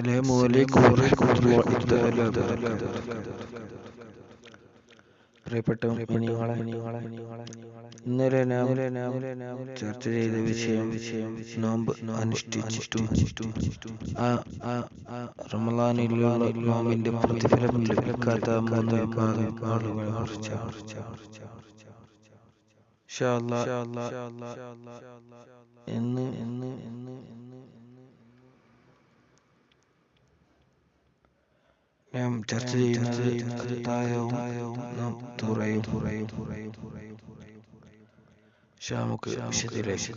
അസ്സലാമു അലൈക്കും വറഹ്മത്തുള്ളാഹി തആല വബറകാതുഹു പ്രിയപ്പെട്ട കുഞ്ഞുങ്ങളെ ഇന്നലെ നാം ചർച്ച ചെയ്ത വിഷയം വിഷയം നോമ്പ് അനുഷ്ഠിച്ചിട്ടും ആ റമളാനിലുള്ള നോമ്പിന്റെ പ്രതിഫലം ലഭിക്കാത്ത മൂന്ന് വിഭാഗം ആളുകളെ കുറിച്ചാണ്.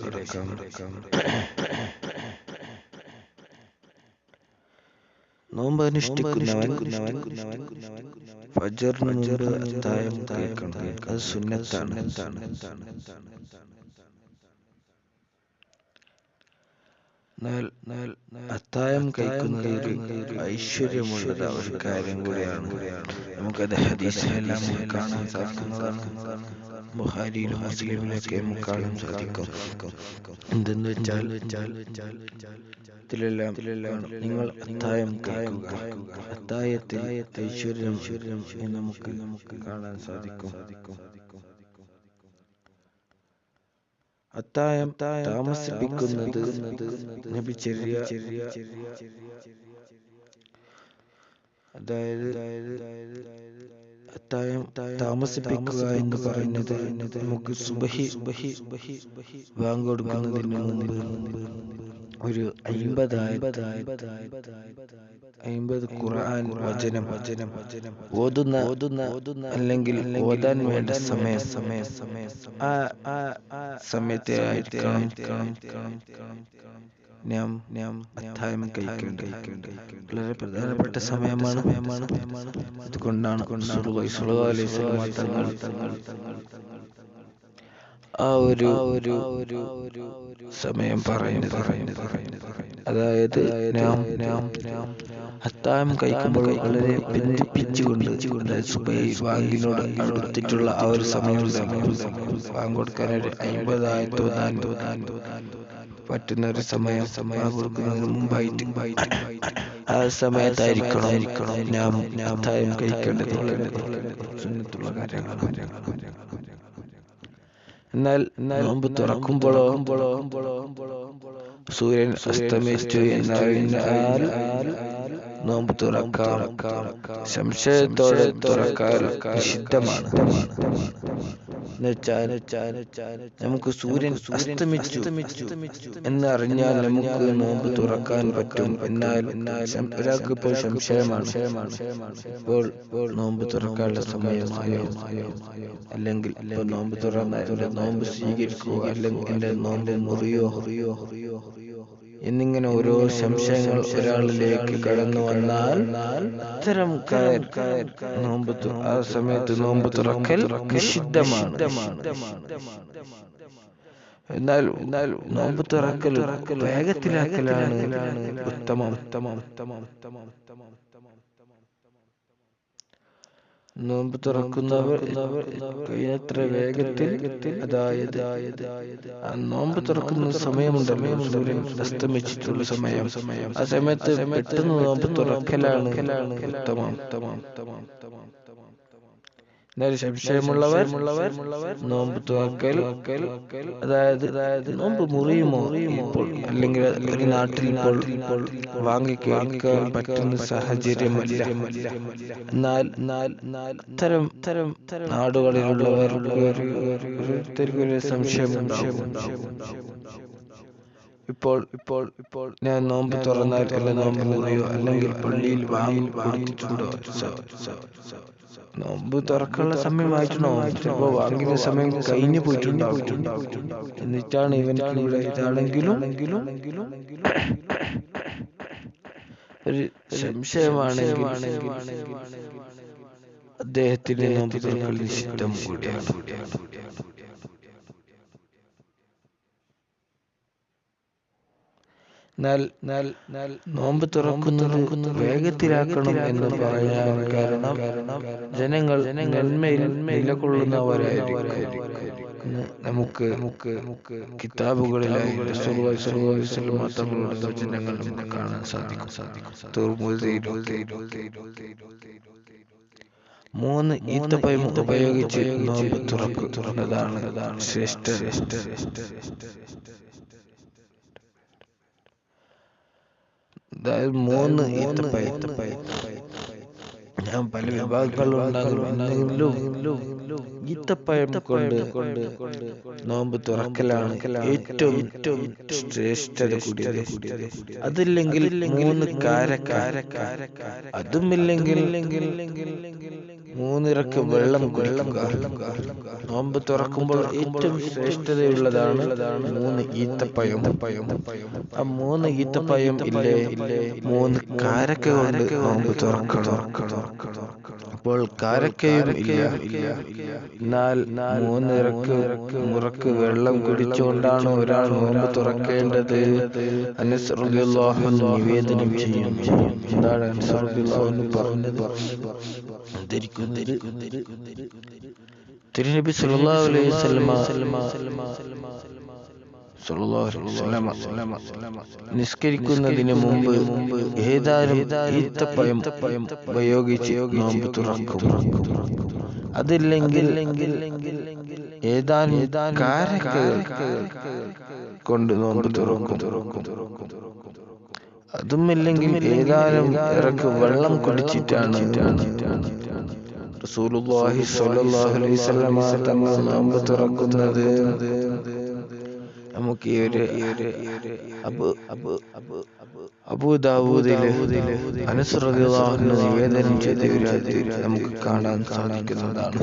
കിടക്കാം നോമ്പ് അനുഷ്ഠിക്കുന്നവൻ ഫജറിന് മുമ്പ് അത്തായം കേൾക്കണം അത് സുന്നത്താണ് അത്തായം കഴിക്കുന്നത് ഒരു ഐശ്വര്യമുള്ളത് ഒരു കാര്യം കൂടിയാണ്. നമുക്കത് ഹദീസിലെല്ലാം കാണാൻ സാധിക്കുന്നതാണ്. ബുഹാരിയിലും മുസ്ലിമിലൊക്കെ നമുക്ക് കാണാൻ സാധിക്കും. എന്തെന്ന് വെച്ചാൽ നിങ്ങൾ അത്തായം കഴിക്കുക അത്തായത്തിൽ ഐശ്വര്യം നമുക്ക് നമുക്ക് കാണാൻ സാധിക്കും. അത്തായം താമസിപ്പിക്കുന്നത് നബി ചെറിയ അതായത് അത്തായം താമസിപ്പിക്കുക എന്ന് പറയുന്നത് നമുക്ക് സുബഹി ബാങ്ക് കൊടുക്കുന്നതിന് മുമ്പ് ഒരു അയിമ്പത് ഓതുന്ന ഓതുന്ന ഓതുന്ന അല്ലെങ്കിൽ ഓതാൻ വേണ്ട സമയ സമയ സമയ സമയത്തെ വളരെ പ്രധാനപ്പെട്ട സമയമാണ്. അതുകൊണ്ടാണ് ആ ഒരു ഒരു ഒരു പറയുന്നു സമയം പറയുന്നു പറയുന്നത്. അതായത് നാം നാം നാം അത്തായം കഴിക്കുമ്പോൾ വളരെ ബന്ധിപ്പിച്ചുകൊണ്ട് വാങ്ങിനോട് അടുത്തിട്ടുള്ള ആ ഒരു സമയം സമയം സമയം ബാങ്ക് കൊടുക്കാനൊരു അമ്പതായി തോന്നാൻ തോന്നാൻ തോന്നാൻ പറ്റുന്ന ഒരു സമയം സമയം കൊടുക്കുന്നതിന് മുമ്പായിട്ട് ആ സമയത്തായിരിക്കണം നാം ഞാൻ കഴിക്കേണ്ടത്. സുന്നത്തുള്ള കാര്യങ്ങളാണ്. എന്നാൽ നോമ്പ് തുറക്കുമ്പോഴോ സൂര്യൻ അസ്തമിച്ചു എന്നറിഞ്ഞാൽ നോമ്പ് തുറക്കാം. സംശയത്തോടെ തുറക്കാൻ നിഷിദ്ധമാണ് നമുക്ക് സൂര്യൻ അസ്തമിച്ചു. എന്ന് അറിഞ്ഞാൽ നമുക്ക് നോമ്പ് തുറക്കാൻ പറ്റും. എന്നാൽ ഒരാൾക്ക് ഇപ്പോൾ സംശയമാണ്. ഇപ്പോൾ നോമ്പ് തുറക്കാനുള്ള സമയമായോ? അല്ലെങ്കിൽ നോമ്പ് തുറന്നാൽ നോമ്പ് സ്വീകരിക്കുക. അല്ലെങ്കിൽ എന്റെ നോമ്പ് മുറിയോ? എന്നിങ്ങനെ ഓരോ സംശയങ്ങൾ ഒരാളിലേക്ക് കടന്നു വന്നാൽ ഇത്തരം നോമ്പ് ആ സമയത്ത് നോമ്പ് തുറക്കൽ നിഷിദ്ധമാണ്. എന്നാൽ എന്നാൽ നോമ്പ് തുറക്കൽ വേഗത്തിലാക്കലാണ് ഉത്തമം. ഉത്തമം ഉത്തമം ഉത്തമം ഉത്തമം. നോമ്പ് തുറക്കുന്നവർ എത്ര വേഗത്തിൽ അതായത് നോമ്പ് തുറക്കുന്ന സമയമുണ്ടല്ലോ സൂര്യൻ അസ്തമിച്ചിട്ടുള്ള സമയം. ആ സമയത്ത് പെട്ടെന്ന് നോമ്പ് തുറക്കലാണ് ഉത്തമം ഉത്തമം ഉത്തമം ഉത്തമം എന്നാൽ സംശയമുള്ളവർ നോമ്പ് തുറക്കൽ അതായത് അതായത് നോമ്പ് മുറിയുമോ? ഇപ്പോൾ അല്ലെങ്കിൽ അല്ലെങ്കിൽ നാട്ടിൽ ഇപ്പോൾ ഇപ്പോൾ വാങ്ങി കേൾക്കാൻ പറ്റുന്ന സാഹചര്യമല്ല. എന്നാൽ തരം തരം നാടുകളിലുള്ളവർ സംശയം ഇപ്പോൾ ഇപ്പോൾ ഇപ്പോൾ ഞാൻ നോമ്പ് തുറന്നാൽ അല്ല നോമ്പ് മുറിയോ? അല്ലെങ്കിൽ പള്ളിയിൽ വാങ്ങി വാങ്ങിയിട്ടുണ്ടോ നോമ്പ് തുറക്കാനുള്ള സമയമായിട്ടുണ്ടോ ചിലപ്പോ വാങ്ങിയ സമയം കഴിഞ്ഞു പോയിട്ടുണ്ടാവും. എന്നിട്ടാണ് ഇവൻ ഇവിടെ ഇതാണെങ്കിലും ഒരു സംശയമാണെങ്കിൽ അദ്ദേഹത്തിന്റെ നോമ്പ് തുറക്കൽ നിഷിദ്ധം കൂടിയാണ് നോമ്പ് തുറക്കുന്നത് വേഗത്തിലാക്കണം എന്ന് പറയാൻ കാരണം ജനങ്ങൾ നന്മയിൽ നിലകൊള്ളുന്നവരായിരിക്കും. നമുക്ക് നമുക്ക് നമുക്ക് കിതാബുകളിലായി തങ്ങളുടെ വചനങ്ങൾ നമുക്ക് കാണാൻ സാധിക്കും. മൂന്ന് ഈത്തപ്പയം ഉപയോഗിച്ച് നോമ്പ് തുറക്കു തുറന്നതാണ് ശ്രേഷ്ഠ അതായത് മൂന്ന് ഞാൻ പല വിഭാഗങ്ങളുണ്ടാകുമെന്നെങ്കിലും ഈത്തപ്പഴം കൊണ്ട് കൊണ്ട് നോമ്പ് തുറക്കലാണ് ഏറ്റവും ഏറ്റവും ശ്രേഷ്ഠത കൂടിയത്. അതില്ലെങ്കിൽ മൂന്ന് അതുമില്ലെങ്കിൽ മൂന്നിറക്ക് വെള്ളം വെള്ളം നോമ്പ് തുറക്കുമ്പോൾ ഏറ്റവും ശ്രേഷ്ഠതയുള്ളതാണ് മൂന്ന് ഈത്തപ്പയം ആ മൂന്ന് ഈത്തപ്പയം ഇല്ലേ? ഇല്ലേ? മൂന്ന് കാരക്ക കൊണ്ട് നോമ്പ് തുറക്കണം. അപ്പോൾ കാരക്കയും ഇല്ല. എന്നാൽ മൂന്നിറക്ക് മുറക്ക് വെള്ളം കുടിച്ചുകൊണ്ടാണ് ഒരാൾ നോമ്പ് തുറക്കേണ്ടത്. നിവേദനം ചെയ്യും എന്താണ് പറഞ്ഞത്? തിരുനബി സല്ലല്ലാഹു അലൈഹി വസല്ലമ നിസ്കരിക്കുന്നതിന് മുമ്പ് മുമ്പ് ഏതാനും ഈത്തപ്പയം ഉപയോഗിച്ച് നോമ്പ് തുറക്കും. അതില്ലെങ്കിൽ ഏതാനും കാരക്കകൾ കൊണ്ട് നോമ്പ് തുറക്കും. അതുമില്ലെങ്കിൽ ഏതാനും ഇറക്ക് വെള്ളം കുടിച്ചിട്ടാണ്. റസൂലുള്ളാഹി സ്വല്ലല്ലാഹു അലൈഹി വസല്ലം തങ്ങൾ നോമ്പ് തുറക്കുന്നത്. നമുക്ക് ഈ ഒരു അബൂദാവൂദിലെ നിവേദനം ചെയ്ത നമുക്ക് കാണാൻ സാധിക്കുന്നതാണ്.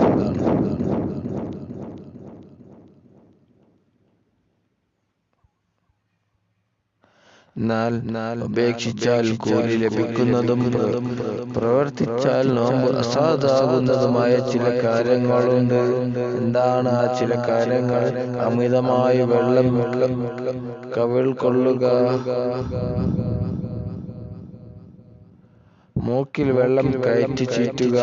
എന്നാൽ ഉപേക്ഷിച്ചാൽ കൂലി ലഭിക്കുന്നതും പ്രവർത്തിച്ചാൽ നോമ്പ് അസാധാകുന്നതുമായ ചില കാര്യങ്ങളുണ്ട്. എന്താണ് ആ ചില കാര്യങ്ങൾ? അമിതമായി വെള്ളം കവിൾ കൊള്ളുക. മൂക്കിൽ വെള്ളം കയറ്റി ചീറ്റുക.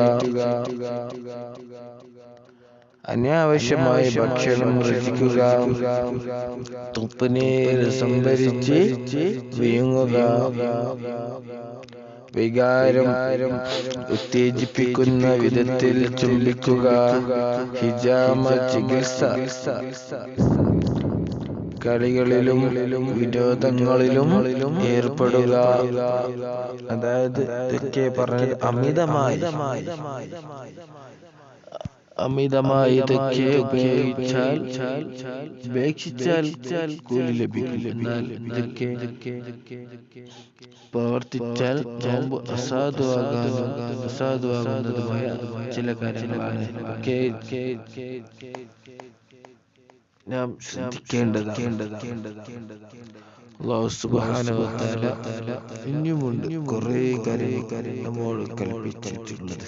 അനാവശ്യമായി ഭക്ഷണം രചിക്കുക സംഭരിച്ച് വീങ്ങുക വികാരം ഉത്തേജിപ്പിക്കുന്ന വിധത്തിൽ ചുംബിക്കുക ഹിജാമ ചികിത്സ. കളികളിലും വിനോദങ്ങളിലും ഏർപ്പെടുക. അതായത് ഇതൊക്കെ പറഞ്ഞത് അമിതമായി. അമിതമായി ഇതൊക്കെ ഉപയോഗിച്ചാൽ ഉപേക്ഷിച്ചാൽ കൂലി ലഭിക്കും എന്നാൽ ഇതൊക്കെ പ്രവർത്തിച്ചാൽ നോമ്പ് അസാധുവാകാനും അസാധുവാകുന്നതുമായ ചില കാര്യങ്ങളാണ് നാം ശ്രദ്ധിക്കേണ്ടതാണ് അള്ളാഹു സുബ്ഹാനഹു വ തആല ഇനിയുമുണ്ട് കുറേ കാര്യങ്ങൾ നമ്മോട് കൽപ്പിച്ചിട്ടുള്ളത്